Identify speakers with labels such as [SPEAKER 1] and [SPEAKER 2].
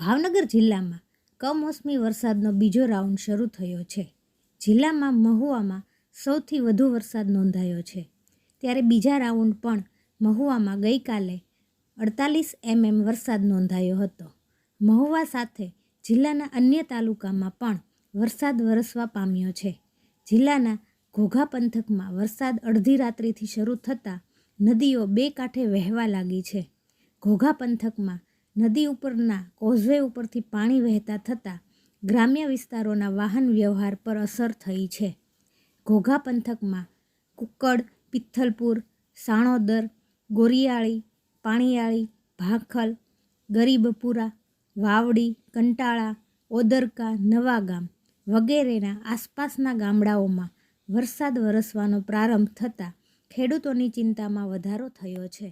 [SPEAKER 1] ભાવનગર જિલ્લામાં કમોસમી વરસાદનો બીજો રાઉન્ડ શરૂ થયો છે. જિલ્લામાં મહુવામાં સૌથી વધુ વરસાદ નોંધાયો છે. ત્યારે બીજા રાઉન્ડ પણ મહુવામાં ગઈકાલે અડતાલીસ એમએમ વરસાદ નોંધાયો હતો. મહુવા સાથે જિલ્લાના અન્ય તાલુકામાં પણ વરસાદ વરસવા પામ્યો છે. જિલ્લાના ઘોઘા પંથકમાં વરસાદ અડધી રાત્રિથી શરૂ થતાં નદીઓ બે કાંઠે વહેવા લાગી છે. ઘોઘા પંથકમાં નદી ઉપરના, કોઝવે ઉપરથી પાણી વહેતા થતાં ગ્રામ્ય વિસ્તારોના વાહન વ્યવહાર પર અસર થઈ છે. ઘોઘા પંથકમાં કુક્કડ પિથ્થલપુર સાણોદર, ગોરિયાળી, પાણીયાળી, ભાખલ, ગરીબપુરા, વાવડી, કંટાળા, ઓદરકા, નવાગામ વગેરેના આસપાસના ગામડાઓમાં વરસાદ વરસવાનો પ્રારંભ થતાં ખેડૂતોની ચિંતામાં વધારો થયો છે.